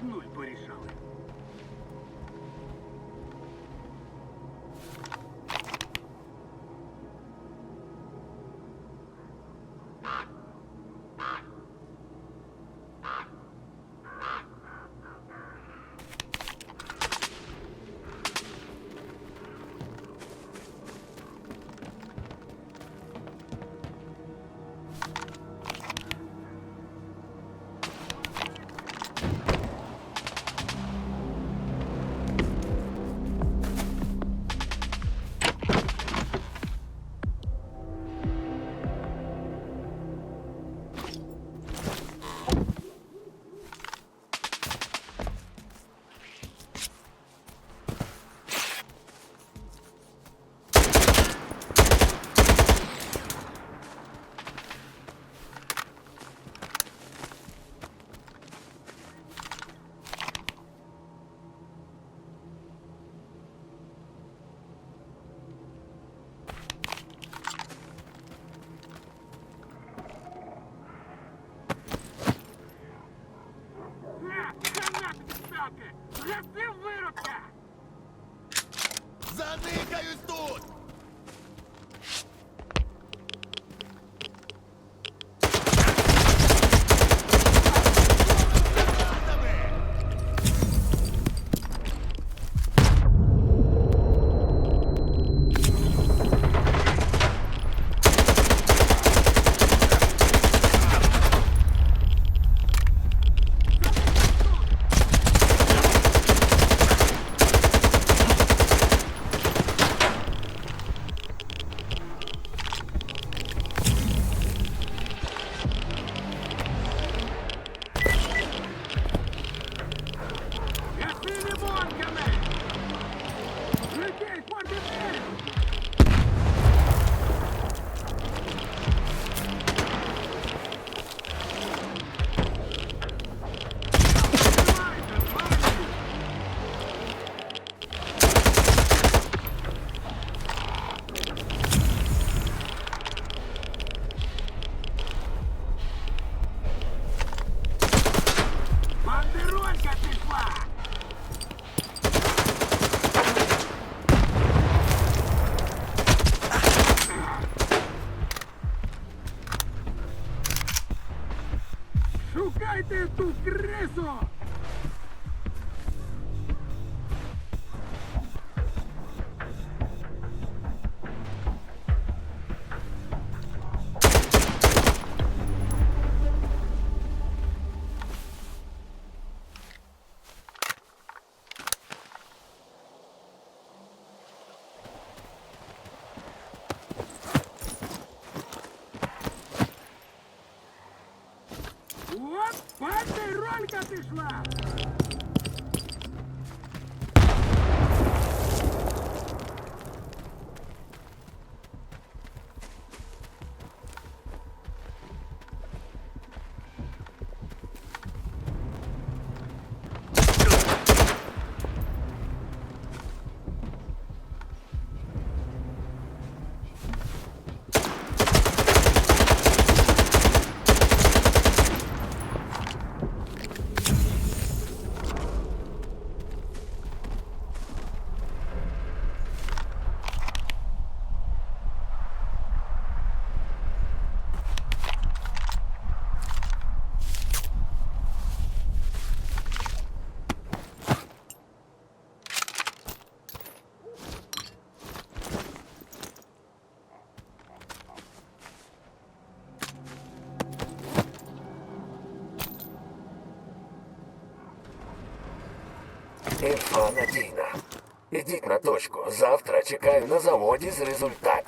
Під нуль порішали. Заникаюсь тут! бандеролька пішла! Інфа надійна. Ідіть на точку. Завтра чекаю на заводі з результатами.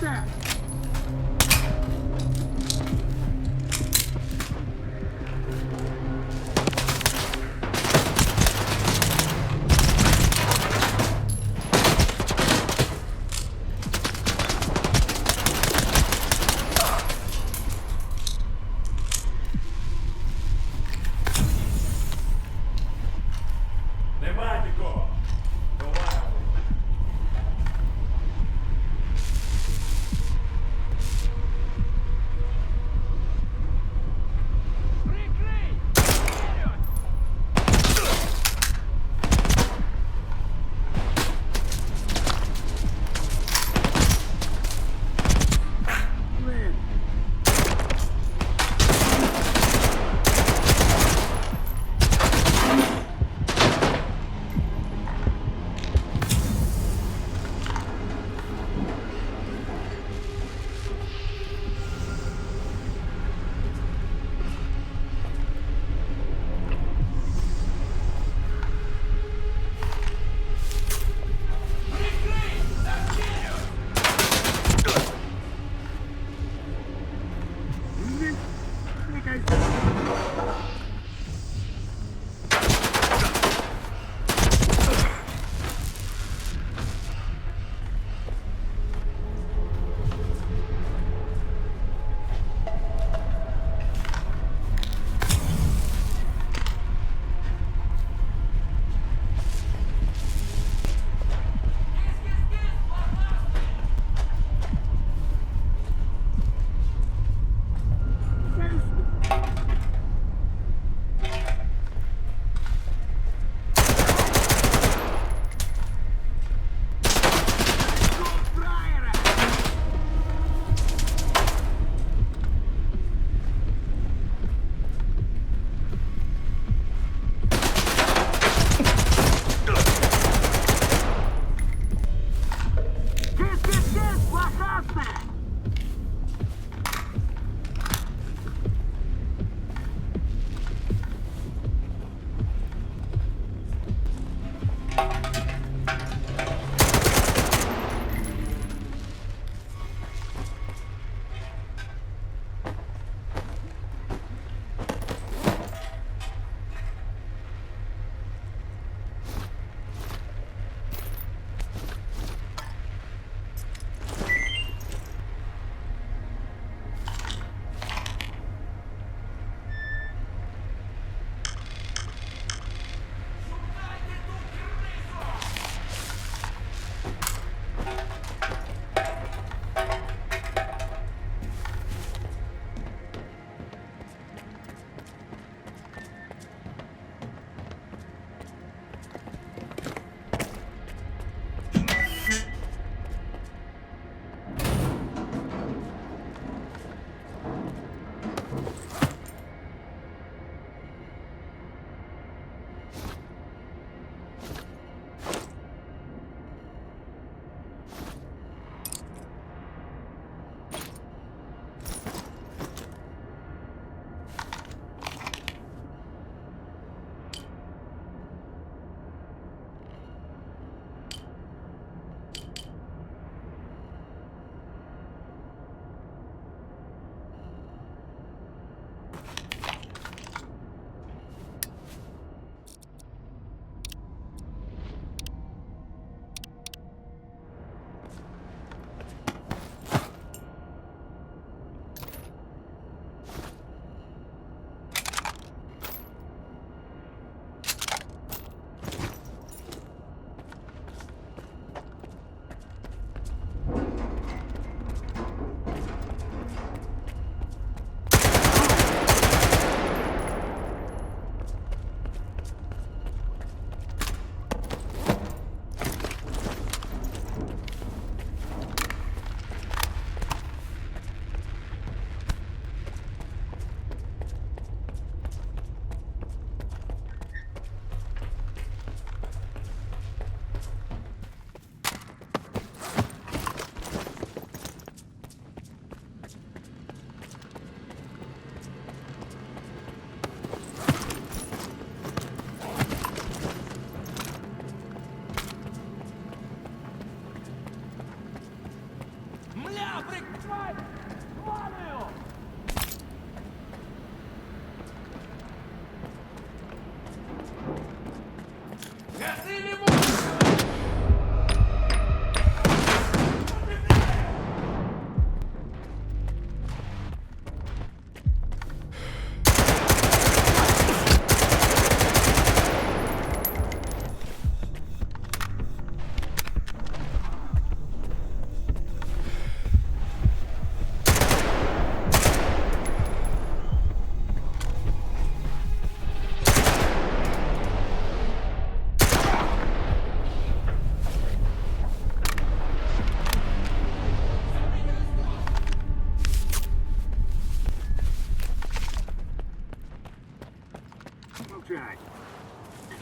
that.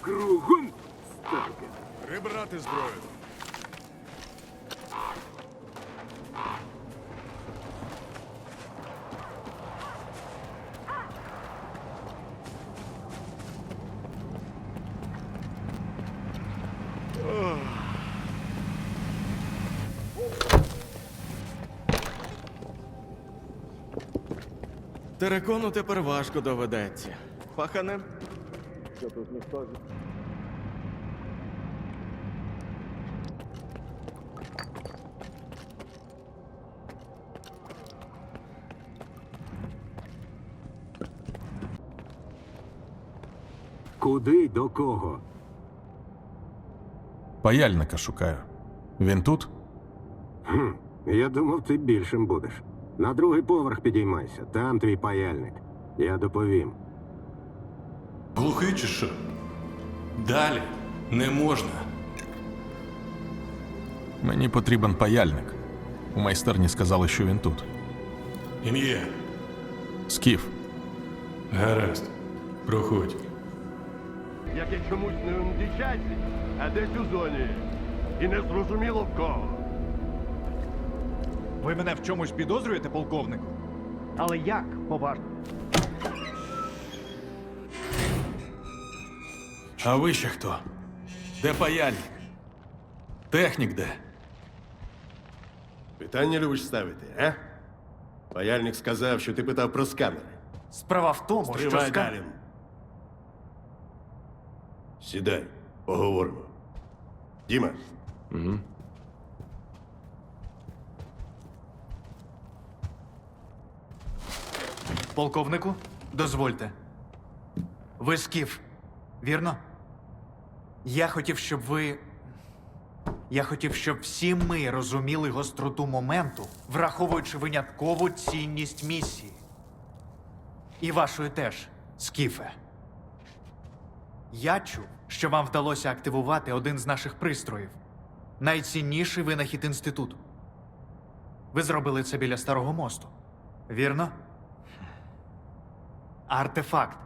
Кругом сталкер. Прибрати зброю. Терекону тепер важко доведеться. Пахане. Куди до кого? Паяльника шукаю. Він тут? Хм, я думав, ти більшим будеш. На другий поверх підіймайся, там твій паяльник. Я доповім. Глухий чи що? Далі не можна. Мені потрібен паяльник. У майстерні сказали, що він тут. Ім'я. Скіф. Гаразд. Проходь. Як я чомусь не у дичайці, а десь у зоні. І не зрозуміло в кого. Ви мене в чомусь підозрюєте, полковнику? Але як, поважно? А ви ще хто? Де паяльник? Технік де? Питання любиш ставити, а? Паяльник сказав, що ти питав про сканери. Справа в тому, що Тривай ска- далі. Сідай, поговоримо. Діма. полковнику, дозвольте. Ви скіф, вірно? Я хотів, щоб ви. Я хотів, щоб всі ми розуміли гостроту моменту, враховуючи виняткову цінність місії. І вашої теж, скіфе. Я чув, що вам вдалося активувати один з наших пристроїв. Найцінніший винахід інституту. Ви зробили це біля старого мосту. Вірно? Артефакт.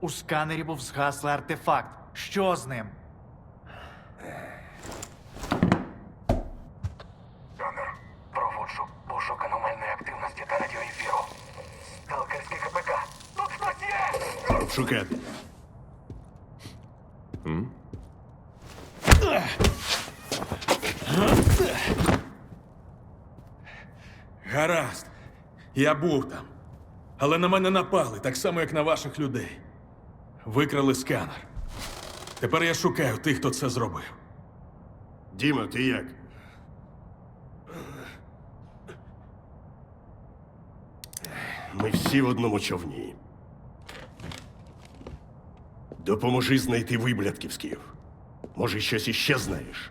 У сканері був згаслий артефакт. Що з ним? Сканер. Проводжу пошук аномальної активності та радіоефіру. Сталкерський КПК. Тут щось є! Шукати. Гаразд. Я був там. Але на мене напали, так само, як на ваших людей. Викрали сканер. Тепер я шукаю тих, хто це зробив. Діма, ти як? Ми всі в одному човні. Допоможи знайти виблядків, Скіф. Може, щось іще знаєш?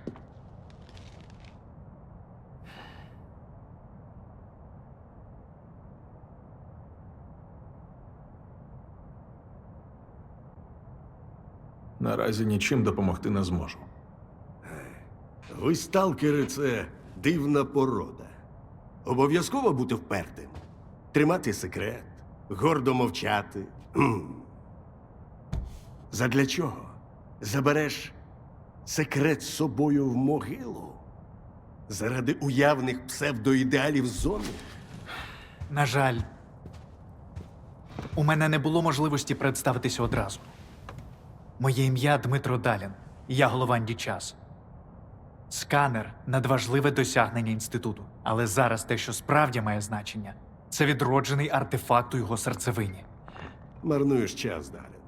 Наразі нічим допомогти не зможу. Ви, сталкери, це дивна порода. Обов'язково бути впертим, тримати секрет, гордо мовчати. Хм. Задля чого? Забереш секрет з собою в могилу? Заради уявних псевдоідеалів зони? На жаль, у мене не було можливості представитися одразу. Моє ім'я Дмитро Далін. Я голова Час. Сканер надважливе досягнення інституту. Але зараз те, що справді має значення, це відроджений артефакт у його серцевині. Марнуєш час далі.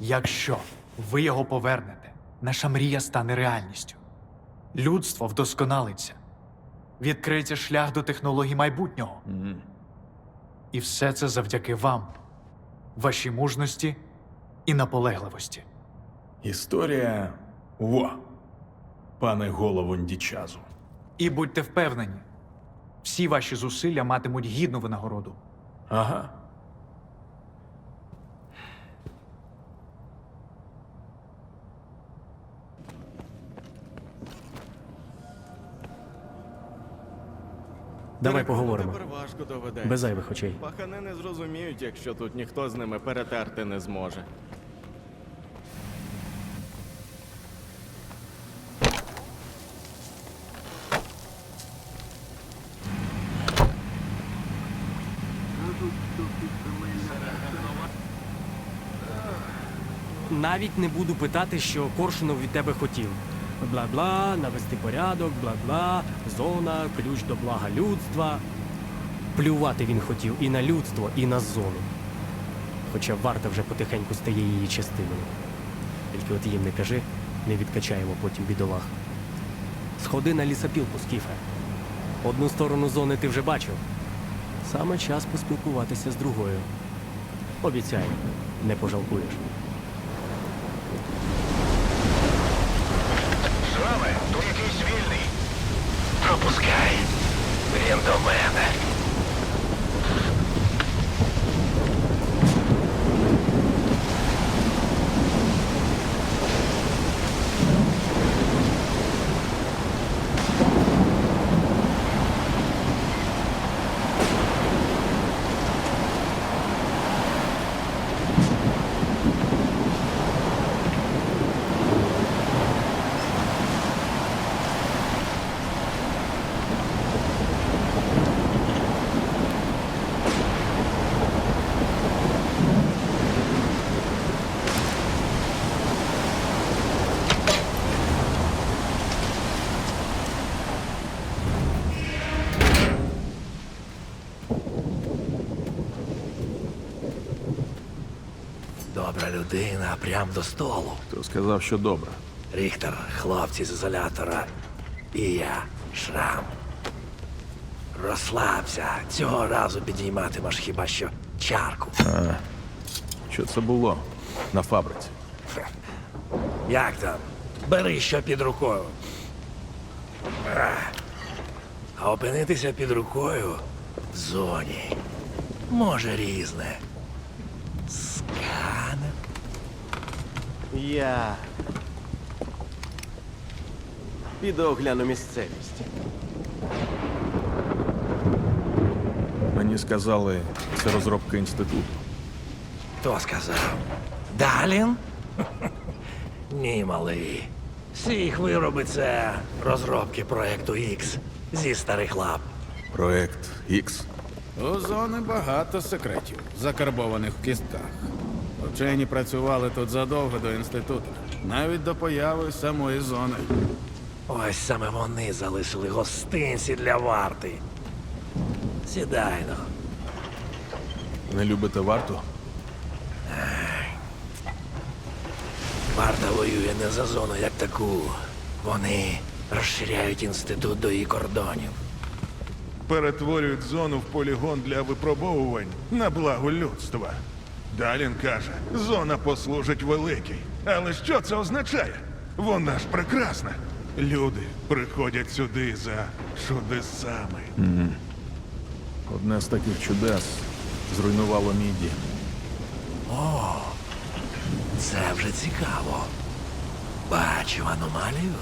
Якщо ви його повернете, наша мрія стане реальністю. Людство вдосконалиться. Відкриється шлях до технологій майбутнього. І все це завдяки вам, вашій мужності і наполегливості. Історія во, пане голову Дічазу. І будьте впевнені, всі ваші зусилля матимуть гідну винагороду. Ага. Давай поговоримо. Тепер. Без зайвих очей. Пахани не зрозуміють, якщо тут ніхто з ними перетерти не зможе. Навіть не буду питати, що Коршунов від тебе хотів. Бла-бла, навести порядок, бла-бла, зона, ключ до блага людства. Плювати він хотів і на людство, і на зону. Хоча варта вже потихеньку стає її частиною. Тільки от їм не кажи, не відкачаємо потім бідолах. Сходи на лісопілку, Скіфе. Одну сторону зони ти вже бачив. Саме час поспілкуватися з другою. Обіцяю, не пожалкуєш. З вами тут якийсь вільний. Пропускай. Він до мене. Добра людина, прям до столу. Хто сказав, що добре? Ріхтер, хлопці з ізолятора. І я, шрам. Розслабся. Цього разу підійматимеш хіба що чарку. Що це було на фабриці? Як там? Бери що під рукою. А опинитися під рукою в зоні. Може різне. Сканер. Я. Піду огляну місцевість. Мені сказали, це розробка інституту. Хто сказав? Далін? Ні, малий. Всі їх вироби це розробки проекту X зі старих лап. Проект X. У зони багато секретів, закарбованих в кістках. Вчені працювали тут задовго до інституту, навіть до появи самої зони. Ось саме вони залишили гостинці для варти. Сідайно. Не любите варту? Варта воює не за зону як таку. Вони розширяють інститут до її кордонів. перетворюють зону в полігон для випробовувань на благо людства. Далін каже, зона послужить великій. Але що це означає? Вона ж прекрасна. Люди приходять сюди за чудесами. Одне з таких чудес зруйнувало мій дім. Це вже цікаво. Бачив аномалію?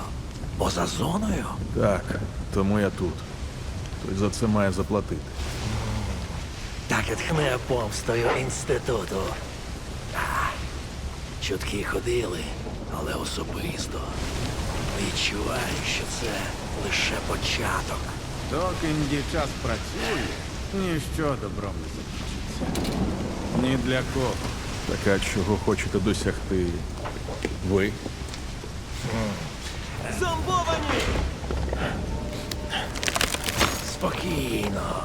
Поза зоною? Так, тому я тут. Хтось за це має заплатити. Так тхне помстою інституту. Чутки ходили, але особисто. Відчуваю, що це лише початок. Доки час працює, ніщо добром не закінчиться. Ні для кого. Так а чого хочете досягти ви? Зомбовані! Спокійно.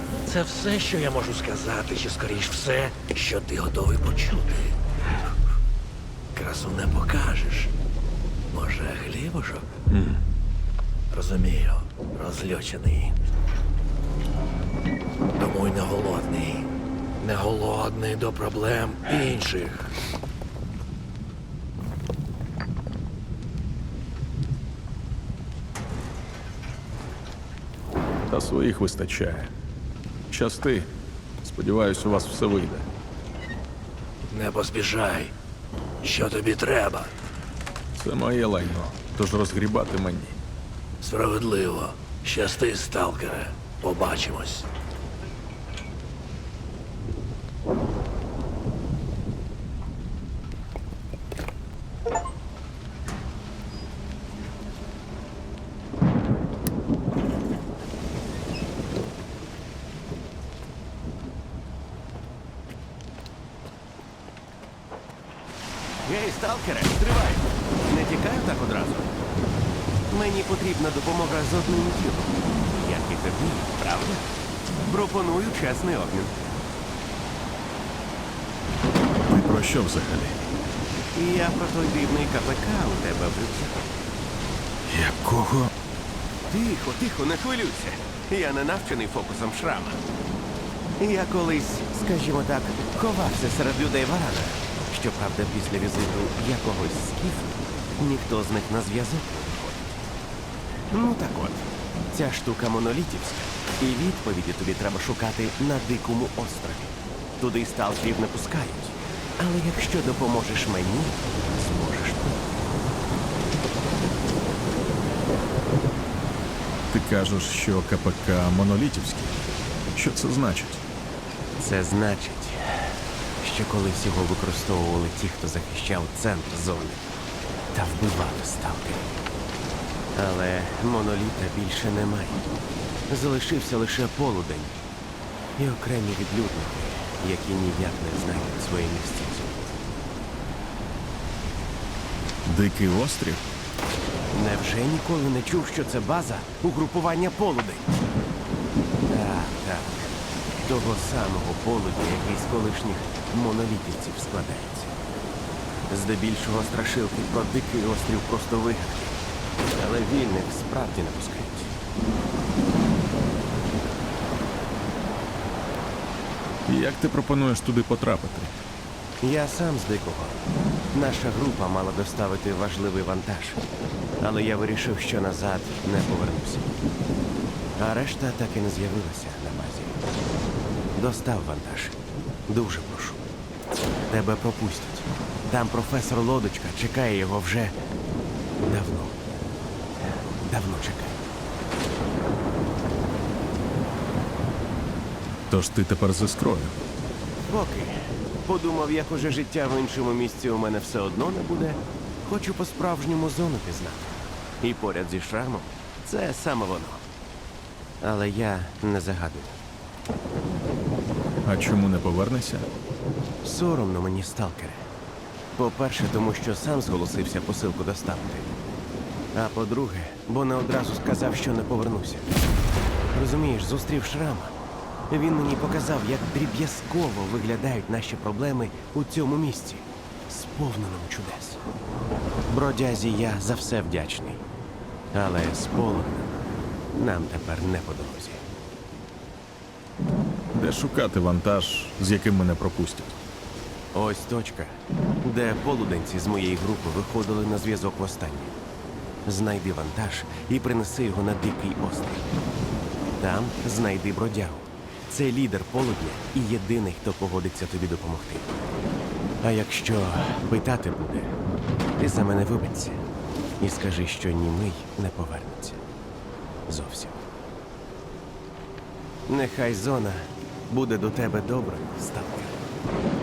Це все, що я можу сказати, чи скоріш все, що ти готовий почути. Красу не покажеш. Може, хлібушок? Розумію, розлючений. Тому й не голодний. Не голодний до проблем інших. Та своїх вистачає. Щасти. Сподіваюсь, у вас все вийде. Не поспішай. Що тобі треба? Це моє лайно, тож розгрібати мені. Справедливо. Щасти, сталкере. Побачимось. Сталкере, стривай! Не тікаю так одразу. Мені потрібна допомога з одним тілом. Як і тобі, правда? Пропоную чесний обмін. Ти про що взагалі? Я про той дивний КПК у тебе в рюкзаку. Якого? Тихо, тихо, не хвилюйся. Я не навчений фокусом шрама. Я колись, скажімо так, ховався серед людей варана. Щоправда, після візиту якогось скіфу ніхто з них на зв'язок не виходить. Ну так от, ця штука монолітівська, і відповіді тобі треба шукати на дикому острові. Туди сталкерів не пускають. Але якщо допоможеш мені, зможеш ти. Ти кажеш, що КПК монолітівський. Що це значить? Це значить, що колись його використовували ті, хто захищав центр зони та вбивали сталкерів. Але моноліта більше немає. Залишився лише полудень і окремі відлюдники, які ніяк не знайдуть своє місце. Дикий острів? Невже ніколи не чув, що це база угрупування полудень? Так, так. Того самого полудня, який з колишніх монолітівців складається. Здебільшого страшилки про дикий острів просто вигадки. Але вільних справді не пускають. Як ти пропонуєш туди потрапити? Я сам з дикого. Наша група мала доставити важливий вантаж. Але я вирішив, що назад не повернуся. А решта так і не з'явилася на базі. Достав вантаж. Дуже прошу. Тебе пропустять. Там професор Лодочка чекає його вже давно. Давно чекає. Тож ти тепер з іскрою. Поки подумав, як уже життя в іншому місці у мене все одно не буде. Хочу по-справжньому зону пізнати. І поряд зі шрамом це саме воно. Але я не загадую. А чому не повернешся? Соромно мені, сталкере. По-перше, тому що сам зголосився посилку доставити. А по-друге, бо не одразу сказав, що не повернуся. Розумієш, зустрів шрама. Він мені показав, як дріб'язково виглядають наші проблеми у цьому місці, сповненому чудес. Бродязі я за все вдячний. Але з нам тепер не по дорозі. Шукати вантаж, з яким мене пропустять? Ось точка, де полуденці з моєї групи виходили на зв'язок востаннє. Знайди вантаж і принеси його на дикий острів. Там знайди бродягу. Це лідер полудня і єдиний, хто погодиться тобі допомогти. А якщо питати буде, ти за мене вибачся і скажи, що німий не повернеться. Зовсім. Нехай зона буде до тебе добре сталкер.